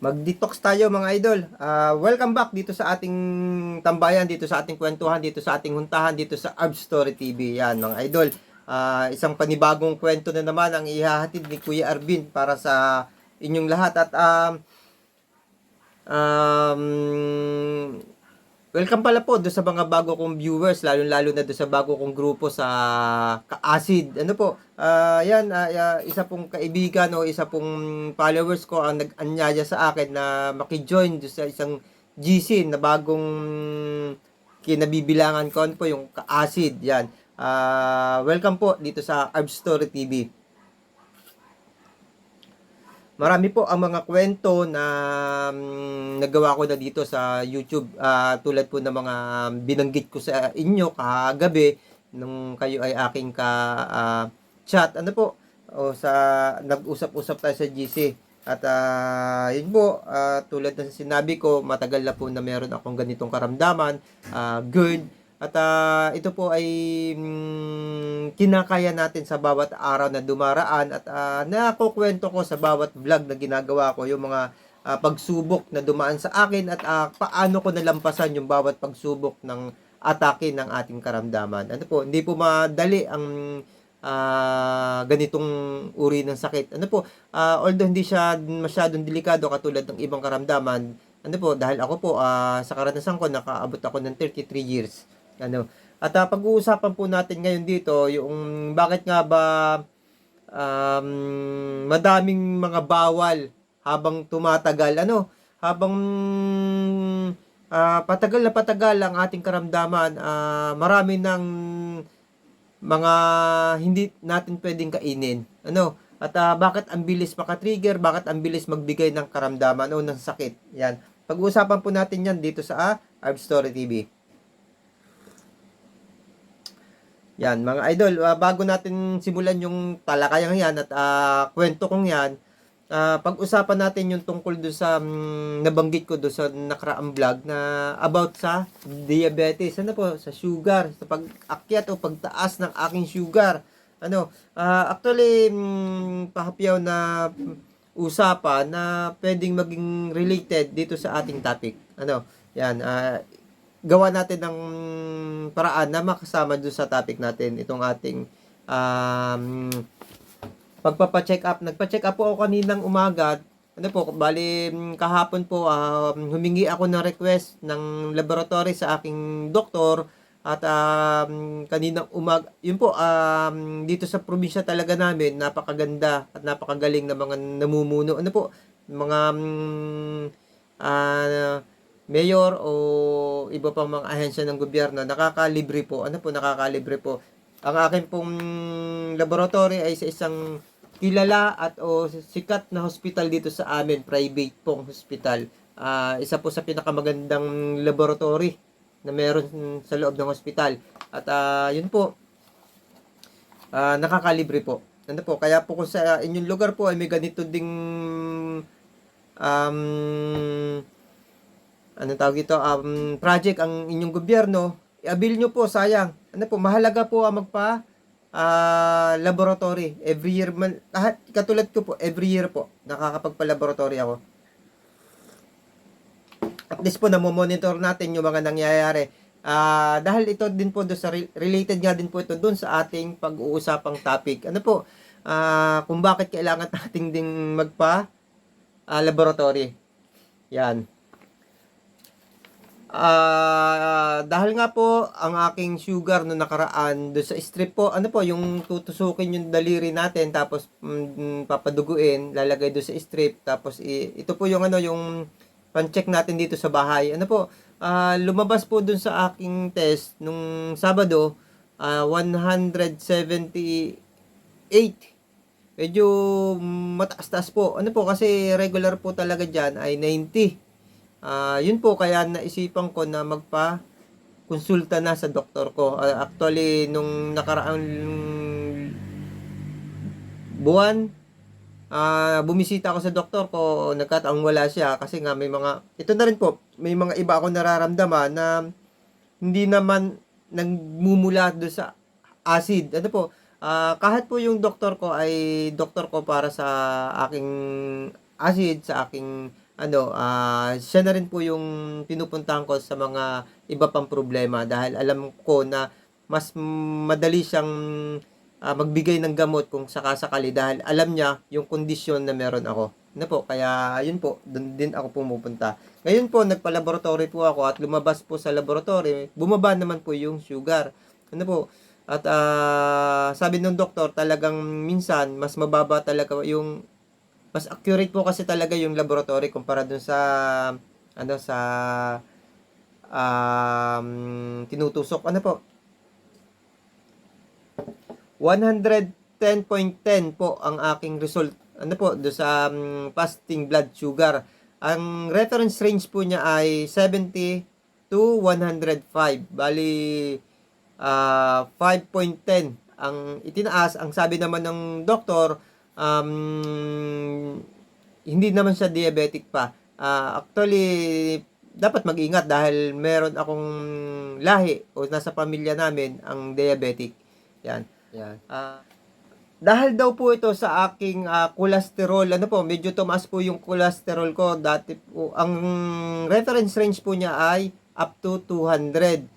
Mag-detox tayo mga idol. Ah, welcome back dito sa ating tambayan, dito sa ating kwentuhan, dito sa ating huntahan, dito sa Arb Story TV. Yan mga idol. Ah, isang panibagong kwento na naman ang ihahatid ni Kuya Arvin para sa inyong lahat. At um, um, welcome pala po doon sa mga bago kong viewers, lalo-lalo na doon sa bago kong grupo sa Ka-Acid. Ano po, ah yan, ah, isa pong kaibigan o isa pong followers ko ang nag-anyaya sa akin na makijoin doon sa isang GC na bagong kinabibilangan ko ano po yung Ka-Acid. Yan. Ah, welcome po dito sa Arb Story TV. Marami po ang mga kwento na mm, nagawa ko na dito sa YouTube ah, tulad po ng mga binanggit ko sa inyo kagabi nung kayo ay aking ka ah, chat. Ano po? O sa nag-usap-usap tayo sa GC at ah, yun po ah, tulad ng sinabi ko matagal na po na meron akong ganitong karamdaman ah, good at ah, ito po ay mm, kinakaya natin sa bawat araw na dumaraan at uh, nakukwento ko sa bawat vlog na ginagawa ko yung mga ah, pagsubok na dumaan sa akin at ah, paano ko nalampasan yung bawat pagsubok ng atake ng ating karamdaman. Ano po, hindi po madali ang ah, ganitong uri ng sakit. Ano po, ah, although hindi siya masyadong delikado katulad ng ibang karamdaman, ano po, dahil ako po ah, sa karanasan ko nakaabot ako ng 33 years. Ano? At ah, pag-uusapan po natin ngayon dito yung bakit nga ba um, madaming mga bawal habang tumatagal. Ano habang ah, patagal na patagal ang ating karamdaman ah, marami ng mga hindi natin pwedeng kainin. Ano at ah, bakit ang bilis maka-trigger bakit ang bilis magbigay ng karamdaman o ng sakit? Yan. Pag-uusapan po natin yan dito sa ah, Arb Story TV Yan, mga idol, ah, bago natin simulan yung talakayang yan at ah, kwento kong yan, ah, pag-usapan natin yung tungkol doon sa mm, nabanggit ko doon sa nakaraang vlog na about sa diabetes. Ano po? Sa sugar, sa pag-akyat o pagtaas ng aking sugar. Ano, ah, actually, mm, pahapyaw na usapan na pwedeng maging related dito sa ating topic. Ano, yan, ah, gawa natin ng paraan na makasama doon sa topic natin itong ating um, pagpapa-check up. Nagpa-check up po ako kaninang umaga. Ano po, bali kahapon po um, humingi ako ng request ng laboratory sa aking doktor at um, kaninang umaga, yun po, um, dito sa probinsya talaga namin, napakaganda at napakagaling na mga namumuno. Ano po, mga um, ah, mayor o iba pang mga ahensya ng gobyerno nakakalibre po. Ano po nakakalibre po? Ang akin pong laboratory ay sa isang kilala at o sikat na hospital dito sa amin, private pong hospital. Ah, isa po sa pinakamagandang laboratory na meron sa loob ng hospital. At ah, yun po, ah, nakakalibre po. Ano po, kaya po kung sa inyong lugar po ay may ganito ding um, ano tawag ito, um, project ang inyong gobyerno, i-avail nyo po, sayang. Ano po, mahalaga po ang magpa ah, laboratory. Every year, man, lahat, katulad ko po, every year po, nakakapagpa-laboratory ako. At least po, namomonitor natin yung mga nangyayari. Ah, dahil ito din po, doon sa, related nga din po ito doon sa ating pag-uusapang topic. Ano po, ah, kung bakit kailangan nating ding magpa ah, laboratory. Yan. Ah, dahil nga po ang aking sugar no nakaraan do sa strip po, ano po, yung tutusukin yung daliri natin tapos mm, papaduguin, lalagay do sa strip tapos i- ito po yung ano yung pan-check natin dito sa bahay. Ano po, ah, lumabas po dun sa aking test nung Sabado, ah, 178. Medyo mataas-taas po. Ano po kasi regular po talaga diyan ay 90. Ah, yun po kaya naisipan ko na magpa konsulta na sa doktor ko. Ah, actually nung nakaraang buwan ah bumisita ako sa doktor ko, nagkataong wala siya kasi nga may mga ito na rin po, may mga iba ako nararamdaman na hindi naman nagmumula do sa acid. Ano po? ah, kahit po yung doktor ko ay doktor ko para sa aking acid, sa aking ano, ah, siya na rin po yung pinupuntahan ko sa mga iba pang problema dahil alam ko na mas madali siyang ah, magbigay ng gamot kung sakasakali dahil alam niya yung kondisyon na meron ako. Ano po, kaya yun po, doon din ako pumupunta. Ngayon po, nagpa-laboratory po ako at lumabas po sa laboratory, bumaba naman po yung sugar. Ano po, at ah, sabi ng doktor, talagang minsan, mas mababa talaga yung, mas accurate po kasi talaga yung laboratory kumpara dun sa, ano, sa, um, tinutusok. Ano po, 110.10 po ang aking result. Ano po, do sa um, fasting blood sugar. Ang reference range po niya ay 70 to 105. Bali, ah 5.10 ang itinaas. Ang sabi naman ng doktor, um, hindi naman siya diabetic pa. Ah, actually, dapat mag-ingat dahil meron akong lahi o nasa pamilya namin ang diabetic. Yan. Yan. Ah, dahil daw po ito sa aking ah, cholesterol, ano po, medyo tumaas po yung cholesterol ko. Dati po, ang reference range po niya ay up to 200.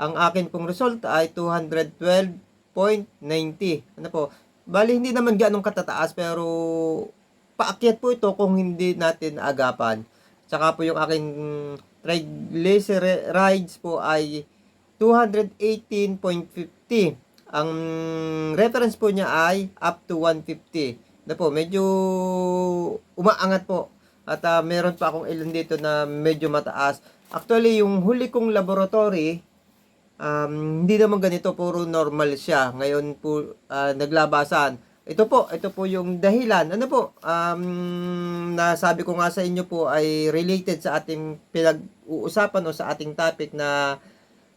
Ang akin pong result ay 212.90. Ano po, bali hindi naman ganong katataas pero paakyat po ito kung hindi natin agapan. Tsaka po yung aking triglycerides po ay 218.50 ang reference po niya ay up to 150. Na po, medyo umaangat po. At ah, meron pa akong ilan dito na medyo mataas. Actually, yung huli kong laboratory, um, hindi naman ganito, puro normal siya. Ngayon po, ah, naglabasan. Ito po, ito po yung dahilan. Ano po, um, nasabi ko nga sa inyo po ay related sa ating pinag-uusapan o sa ating topic na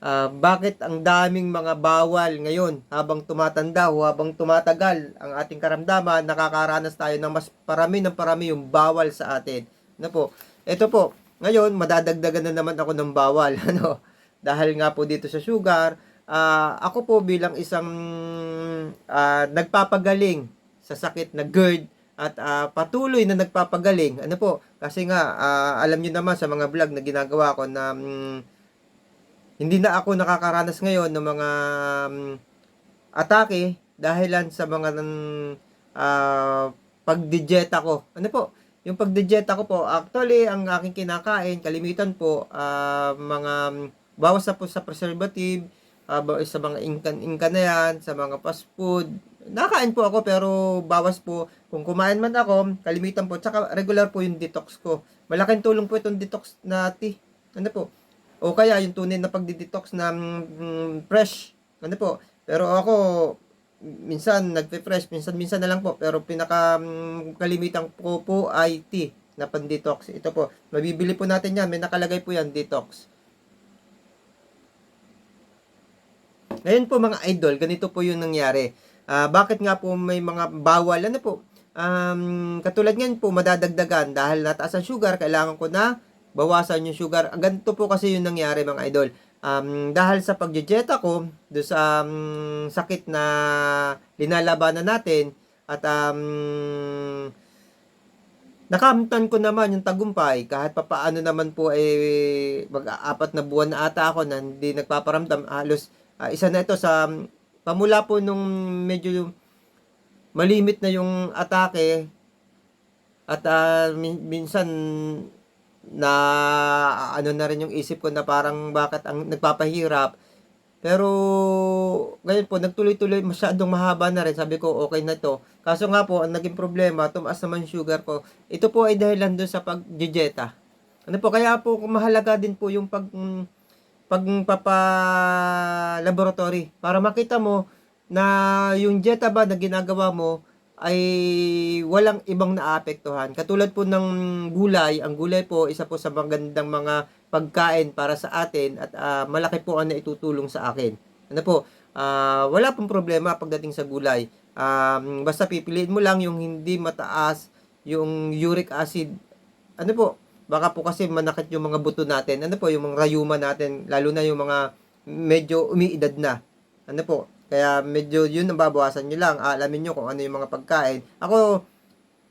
Ah, bakit ang daming mga bawal ngayon habang tumatanda o habang tumatagal ang ating karamdaman, nakakaranas tayo ng mas parami ng parami yung bawal sa atin. Ano po? Ito po, ngayon madadagdagan na naman ako ng bawal, ano? Dahil nga po dito sa sugar, ah, ako po bilang isang ah, nagpapagaling sa sakit na GERD at ah, patuloy na nagpapagaling. Ano po? Kasi nga ah, alam niyo naman sa mga vlog na ginagawa ko na mm, hindi na ako nakakaranas ngayon ng mga um, atake dahilan sa mga uh, pagdidieta ko. Ano po? Yung pagdidieta ko po, actually, ang aking kinakain, kalimitan po, uh, mga um, bawas na po sa preservative, uh, sa mga inkan-inkan na yan, sa mga fast food. Nakain po ako pero bawas po. Kung kumain man ako, kalimitan po. Tsaka regular po yung detox ko. Malaking tulong po itong detox na tea. Ano po? O kaya yung tunay na pagdi-detox na mm, fresh. Ano po? Pero ako, minsan nagpe-fresh, minsan minsan na lang po. Pero pinaka mm, kalimitan ko po ay tea na pan-detox. Ito po, mabibili po natin yan. May nakalagay po yan, detox. Ngayon po mga idol, ganito po yung nangyari. Ah, bakit nga po may mga bawal? Ano po? Um, katulad ngayon po, madadagdagan dahil nataas ang sugar, kailangan ko na bawasan yung sugar. Ganito po kasi yung nangyari mga idol. Um, dahil sa pagjejeta ko, do sa um, sakit na linalabanan natin, at um, nakamtan ko naman yung tagumpay, kahit papaano naman po eh, mag-aapat na buwan na ata ako na hindi nagpaparamdam, halos uh, isa na ito sa, pamula po nung medyo malimit na yung atake, at uh, min- minsan na ano na rin yung isip ko na parang bakit ang nagpapahirap. Pero ngayon po, nagtuloy-tuloy, masyadong mahaba na rin. Sabi ko, okay na to. Kaso nga po, ang naging problema, tumaas naman sugar ko. Ito po ay dahilan doon sa pag-dieta. Ano po, kaya po mahalaga din po yung pag pagpapa laboratory para makita mo na yung dieta ba na ginagawa mo ay walang ibang naapektuhan. Katulad po ng gulay, ang gulay po isa po sa magandang mga pagkain para sa atin at uh, malaki po ang naitutulong sa akin. Ano po, uh, wala pong problema pagdating sa gulay. Um, basta pipiliin mo lang yung hindi mataas yung uric acid. Ano po, baka po kasi manakit yung mga buto natin. Ano po, yung mga rayuma natin, lalo na yung mga medyo umiidad na. Ano po, Kaya medyo yun ang babawasan nyo lang. Alamin nyo kung ano yung mga pagkain. Ako,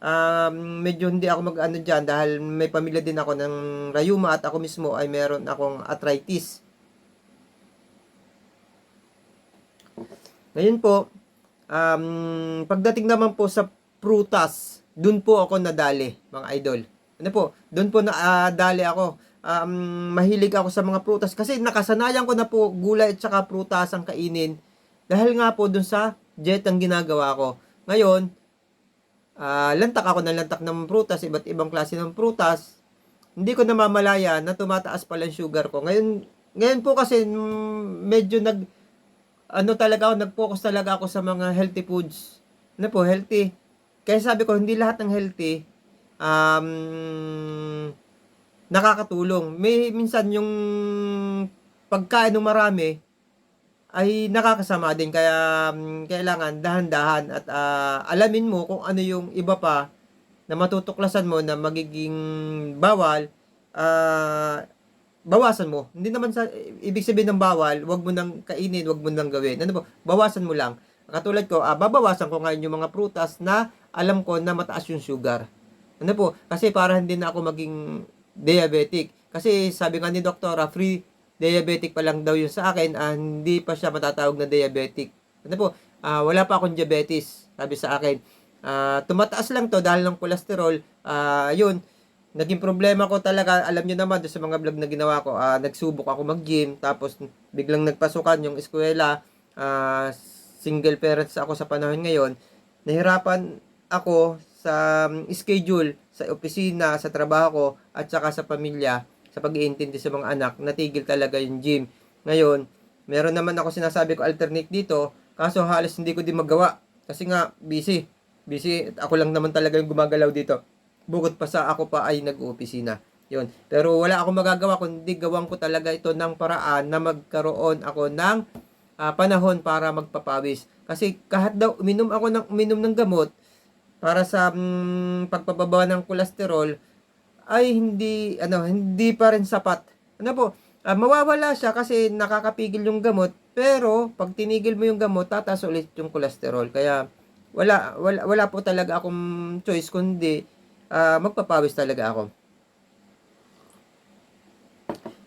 um, medyo hindi ako mag-ano dyan dahil may pamilya din ako ng rayuma at ako mismo ay meron akong arthritis. Ngayon po, um, pagdating naman po sa prutas, dun po ako nadali, mga idol. Ano po, dun po nadali ako. Um, mahilig ako sa mga prutas kasi nakasanayan ko na po gulay at saka prutas ang kainin dahil nga po dun sa jet ang ginagawa ko. Ngayon, ah, lantak ako ng lantak ng prutas, iba't ibang klase ng prutas. Hindi ko namamalaya na tumataas pala yung sugar ko. Ngayon, ngayon po kasi mm, medyo nag ano talaga ako, nag-focus talaga ako sa mga healthy foods. Ano po, healthy. Kaya sabi ko, hindi lahat ng healthy um, nakakatulong. May minsan yung pagkain ng marami ay nakakasama din kaya um, kailangan dahan-dahan at ah, alamin mo kung ano yung iba pa na matutuklasan mo na magiging bawal ah, bawasan mo. Hindi naman sa ibig sabihin ng bawal, wag mo nang kainin, wag mo nang gawin. Ano ba? Bawasan mo lang. Katulad ko, ah, babawasan ko ngayon yung mga prutas na alam ko na mataas yung sugar. Ano po? Kasi para hindi na ako maging diabetic. Kasi sabi nga ni doktora, free diabetic pa lang daw yun sa akin, ah, hindi pa siya matatawag na diabetic. Ano po? Ah, wala pa akong diabetes, sabi sa akin. Ah, tumataas lang to dahil ng cholesterol. Ah, yun, naging problema ko talaga, alam nyo naman, sa mga vlog na ginawa ko, ah, nagsubok ako mag-gym, tapos biglang nagpasukan yung eskwela, ah, single parents ako sa panahon ngayon, nahirapan ako sa um, schedule, sa opisina, sa trabaho ko, at saka sa pamilya, sa pag-iintindi sa mga anak, natigil talaga yung gym. Ngayon, meron naman ako sinasabi ko alternate dito, kaso halos hindi ko din magawa. Kasi nga, busy. Busy, ako lang naman talaga yung gumagalaw dito bukod pa sa ako pa ay nag-opisina. Yun. Pero wala akong magagawa kundi gawin ko talaga ito ng paraan na magkaroon ako ng ah, panahon para magpapawis. Kasi kahit daw uminom ako ng uminom ng gamot para sa mm, pagpababa ng kolesterol ay hindi ano hindi pa rin sapat. Ano po? ah, mawawala siya kasi nakakapigil yung gamot pero pag tinigil mo yung gamot tataas ulit yung kolesterol. Kaya wala wala wala po talaga akong choice kundi ah, magpapawis talaga ako.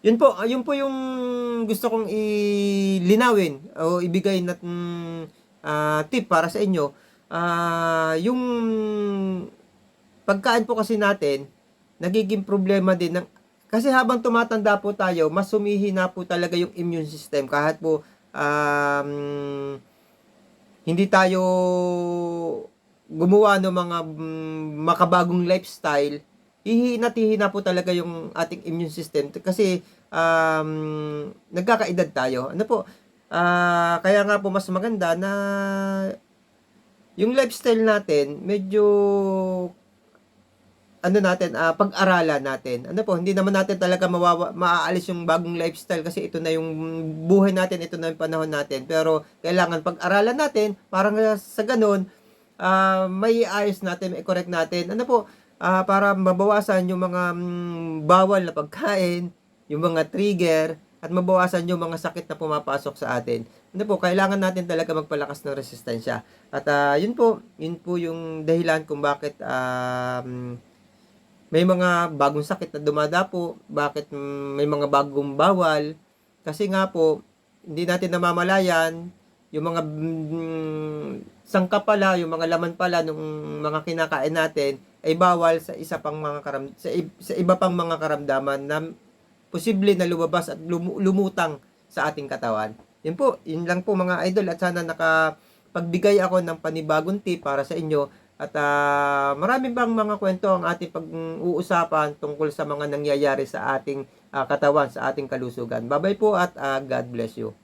Yun po, ah, yun po yung gusto kong ilinawin o ibigay na mm, ah, tip para sa inyo. Ah, yung pagkain po kasi natin, nagiging problema din ng kasi habang tumatanda po tayo, mas sumihina po talaga yung immune system kahit po um, hindi tayo gumawa ng mga mm, makabagong lifestyle, hihina-hina po talaga yung ating immune system kasi um, nagkakaedad tayo. Ano po? Ah, kaya nga po mas maganda na yung lifestyle natin medyo ano natin, ah, pag-aralan natin. Ano po, hindi naman natin talaga mawawa, maaalis yung bagong lifestyle kasi ito na yung buhay natin, ito na yung panahon natin. Pero kailangan pag-aralan natin para nga sa ganun, ah, may ayos natin, may correct natin. Ano po, ah, para mabawasan yung mga mm, bawal na pagkain, yung mga trigger, at mabawasan yung mga sakit na pumapasok sa atin. Ano po, kailangan natin talaga magpalakas ng resistensya. At ah, yun po, yun po yung dahilan kung bakit um, may mga bagong sakit na dumadapo, bakit mm, may mga bagong bawal. Kasi nga po, hindi natin namamalayan, yung mga mm, sangkap pala, yung mga laman pala ng mga kinakain natin ay bawal sa isa pang mga karam sa, sa iba pang mga karamdaman na posible na lumabas at lumu- lumutang sa ating katawan. Yun po, yun lang po mga idol at sana nakapagbigay ako ng panibagong tip para sa inyo at ah, marami bang mga kwento ang ating pag-uusapan tungkol sa mga nangyayari sa ating ah, katawan, sa ating kalusugan. Babay po at ah, God bless you.